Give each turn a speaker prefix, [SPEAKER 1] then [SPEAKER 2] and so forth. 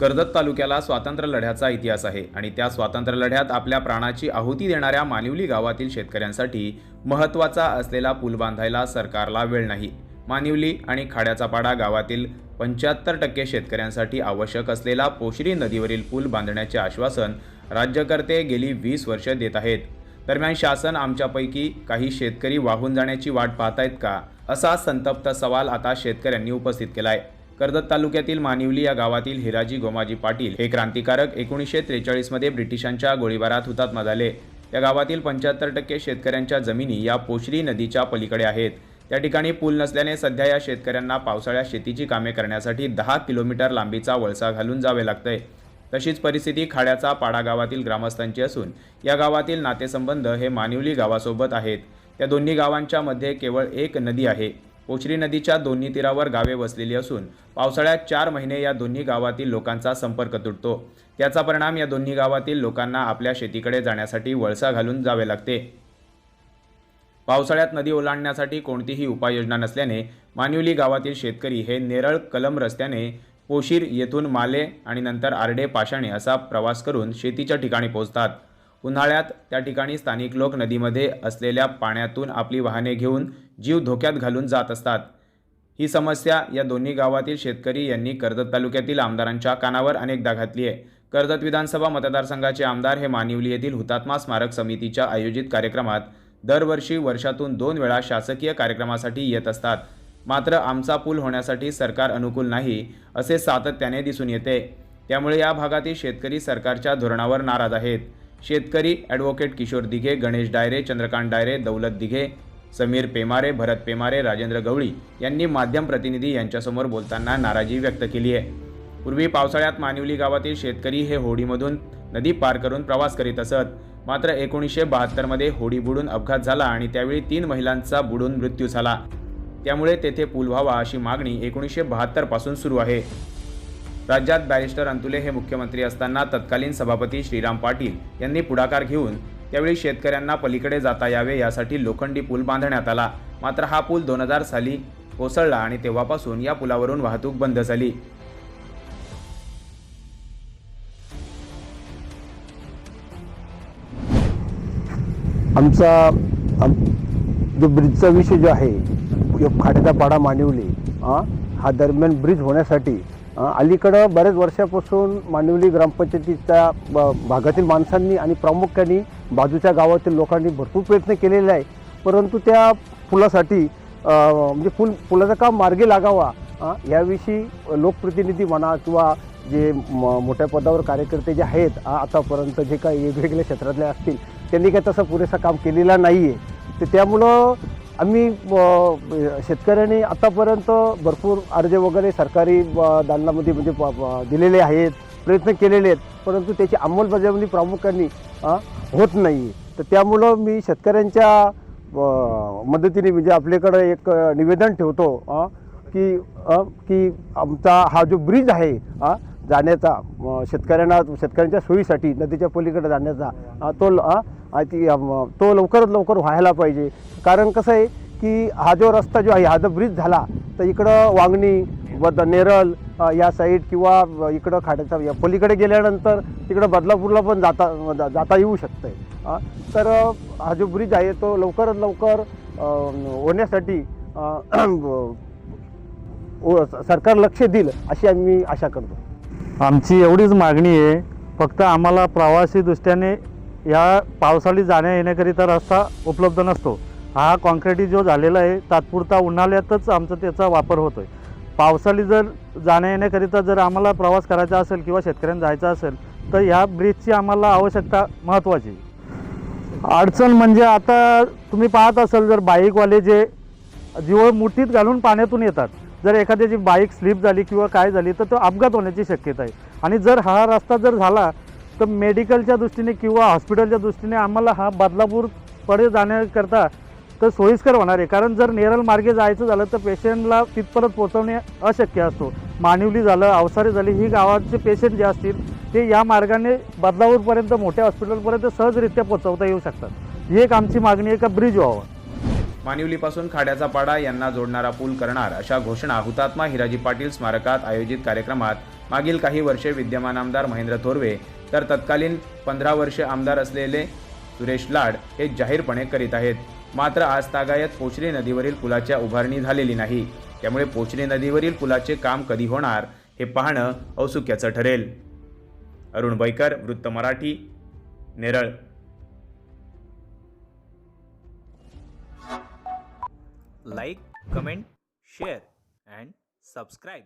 [SPEAKER 1] कर्जत तालुक्याला स्वातंत्र्य लढ्याचा इतिहास आहे आणि त्या स्वातंत्र्य लढ्यात आपल्या प्राणाची आहुती देणाऱ्या मानिवली गावातील शेतकऱ्यांसाठी महत्त्वाचा असलेला पूल बांधायला सरकारला वेळ नाही. मानिवली आणि खाड्याचा पाडा गावातील पंच्याहत्तर टक्के शेतकऱ्यांसाठी आवश्यक असलेला पोशरी नदीवरील पूल बांधण्याचे आश्वासन राज्यकर्ते गेली वीस वर्ष देत आहेत. दरम्यान शासन आमच्यापैकी काही शेतकरी वाहून जाण्याची वाट पाहतायत का? असा संतप्त सवाल आता शेतकऱ्यांनी उपस्थित केला आहे कर्जत तालुक्यातील मानिवली या गावातील हिराजी गोमाजी पाटील हे क्रांतिकारक एकोणीसशे त्रेचाळीसमध्ये ब्रिटिशांच्या गोळीबारात हुतात्मा झाले. या गावातील पंच्याहत्तर टक्के शेतकऱ्यांच्या जमिनी या पोशरी नदीच्या पलीकडे आहेत. त्या ठिकाणी पूल नसल्याने सध्या या शेतकऱ्यांना पावसाळ्यात शेतीची कामे करण्यासाठी दहा किलोमीटर लांबीचा वळसा घालून जावे लागतंय. तशीच परिस्थिती खाड्याचा पाडा गावातील ग्रामस्थांची असून या गावातील नातेसंबंध हे मानिवली गावासोबत आहेत. त्या दोन्ही गावांच्या मध्ये केवळ एक नदी आहे. पोचरी नदीच्या दोन्ही तीरावर गावे वसलेली असून पावसाळ्यात चार महिने या दोन्ही गावातील लोकांचा संपर्क तुटतो. त्याचा परिणाम या दोन्ही गावातील लोकांना आपल्या शेतीकडे जाण्यासाठी वळसा घालून जावे लागते. पावसाळ्यात नदी ओलांडण्यासाठी कोणतीही उपाययोजना नसल्याने मानिवली गावातील शेतकरी हे नेरळ कलम रस्त्याने पोशीर येथून माले आणि नंतर आरडे पाषाणे असा प्रवास करून शेतीच्या ठिकाणी पोहोचतात. उन्हाळ्यात त्या ठिकाणी स्थानिक लोक नदीमध्ये असलेल्या पाण्यातून आपली वाहने घेऊन जीव धोक्यात घालून जात असतात. ही समस्या या दोन्ही गावातील शेतकरी यांनी कर्जत तालुक्यातील आमदारांच्या कानावर अनेकदा घातली आहे. कर्जत विधानसभा मतदारसंघाचे आमदार हे मानिवली येथील हुतात्मा स्मारक समितीच्या आयोजित कार्यक्रमात दरवर्षी वर्षातून दोन वेळा शासकीय कार्यक्रमासाठी येत असतात. मात्र आमचा पूल होण्यासाठी सरकार अनुकूल नाही असे सातत्याने दिसून येते. त्यामुळे या भागातील शेतकरी सरकारच्या धोरणावर नाराज आहेत. शेतकरी ॲडव्होकेट किशोर दिघे गणेश डायरे चंद्रकांत डायरे दौलत दिघे समीर पेमारे भरत पेमारे राजेंद्र गवळी यांनी माध्यम प्रतिनिधी यांच्यासमोर बोलताना नाराजी व्यक्त केली आहे. पूर्वी पावसाळ्यात मानिवली गावातील शेतकरी हे होडीमधून नदी पार करून प्रवास करीत असत. मात्र एकोणीसशे बहात्तरमध्ये होडी बुडून अपघात झाला आणि त्यावेळी तीन महिलांचा बुडून मृत्यू झाला. त्यामुळे तेथे पूल व्हावा अशी मागणी एकोणीसशे बहात्तरपासून सुरू आहे. राज्यात बॅरिस्टर अंतुले हे मुख्यमंत्री असताना तत्कालीन सभापती श्रीराम पाटील यांनी पुढाकार घेऊन त्यावेळी शेतकऱ्यांना पलीकडे जाता यावे यासाठी लोखंडी पूल बांधण्यात आला. मात्र हा पूल दोन हजार साली कोसळला आणि तेव्हापासून या पुलावरून वाहतूक बंद झाली.
[SPEAKER 2] आमचा आम जो ब्रिजचा विषय जो आहे यो खाड्याचा पाडा मानिवली हा दरम्यान ब्रिज होण्यासाठी अलीकडं बऱ्याच वर्षापासून मांडवली ग्रामपंचायतीच्या ब- भागातील माणसांनी आणि प्रामुख्याने बाजूच्या गावातील लोकांनी भरपूर प्रयत्न केलेले आहे परंतु त्या पुलासाठी म्हणजे पुल पुलाचं काम मार्गी लागावा याविषयी लोकप्रतिनिधी म्हणा किंवा जे म- मोठ्या पदावर कार्यकर्ते जे आहेत आतापर्यंत जे काही वेगवेगळ्या क्षेत्रातले असतील त्यांनी काही तसं पुरेसं काम केलेला नाही आहे तर त्यामुळं आम्ही शेतकऱ्यांनी आतापर्यंत भरपूर अर्ज वगैरे सरकारी दालनामध्ये म्हणजे प- दिलेले आहेत प्रयत्न केलेले आहेत परंतु त्याची अंमलबजावणी प्रामुख्याने होत नाही तर त्यामुळं मी शेतकऱ्यांच्या मदतीने म्हणजे आपल्याकडं एक निवेदन ठेवतो की की आमचा हा जो ब्रिज आहे जाण्याचा शेतकऱ्यांना शेतकऱ्यांच्या सोयीसाठी नदीच्या पलीकडे जाण्याचा तो ल- ती, तो लवकरात लवकर व्हायला पाहिजे. कारण कसं आहे की हा जो रस्ता जो आहे हा जो ब्रिज झाला तर इकडं वांगणी बद नेरळ नेरल या साईड किंवा इकडं खाड्याचा या पलीकडे गेल्यानंतर तिकडं बदलापूरला पण जाता जाता येऊ शकतं आहे तर हा जो ब्रिज आहे तो लवकरात लवकर होण्यासाठी सरकार लक्ष देईल अशी आम्ही आशा करतो.
[SPEAKER 3] आमची एवढीच मागणी आहे. फक्त आम्हाला प्रवासी दृष्ट्याने या पावसाळी जाण्या येण्याकरिता रस्ता उपलब्ध नसतो. हा कॉन्क्रिटी जो झालेला आहे तात्पुरता उन्हाळ्यातच आमचा त्याचा वापर होतो आहे पावसाळी जर जाण्या येण्याकरिता जर आम्हाला प्रवास करायचा असेल किंवा शेतकऱ्यांना जायचा असेल तर ह्या ब्रिजची आम्हाला आवश्यकता महत्त्वाची अडचण म्हणजे आता तुम्ही पाहत असाल जर बाईकवाले जे जीव मुठीत घालून पाण्यातून येतात. जर एखाद्याची बाईक स्लिप झाली किंवा काय झाली तर तो अपघात होण्याची शक्यता आहे. आणि जर हा रस्ता जर झाला तर मेडिकलच्या दृष्टीने किंवा हॉस्पिटलच्या दृष्टीने आम्हाला हा बदलापूरकडे जाण्याकरता तर सोयीस्कर होणार आहे. कारण जर नेरल मार्गे जायचं झालं तर पेशंटला तिथपर्यंत पोहोचवणे अशक्य असतो. मानिवली झालं अवसारी झाली ही गावाचे पेशंट जे असतील ते या मार्गाने बदलापूरपर्यंत मोठ्या हॉस्पिटलपर्यंत सहजरित्या पोहोचवता येऊ शकतात. ही एक आमची मागणी आहे का ब्रिज व्हावा.
[SPEAKER 1] मानिवलीपासून खाड्याचा पाडा यांना जोडणारा पूल करणार अशा घोषणा हुतात्मा हिराजी पाटील स्मारकात आयोजित कार्यक्रमात मागील काही वर्षे विद्यमान आमदार महेंद्र थोरवे तर तत्कालीन पंधरा वर्षे आमदार असलेले सुरेश लाड हे जाहीरपणे करीत आहेत. मात्र आज तागायत पोचरी नदीवरील पुलाच्या उभारणी झालेली नाही. त्यामुळे पोचरी नदीवरील पुलाचे काम कधी होणार हे पाहणं औत्सुक्याचं ठरेल. अरुण बैकर वृत्त Marathi Neral.
[SPEAKER 4] Like comment share and subscribe.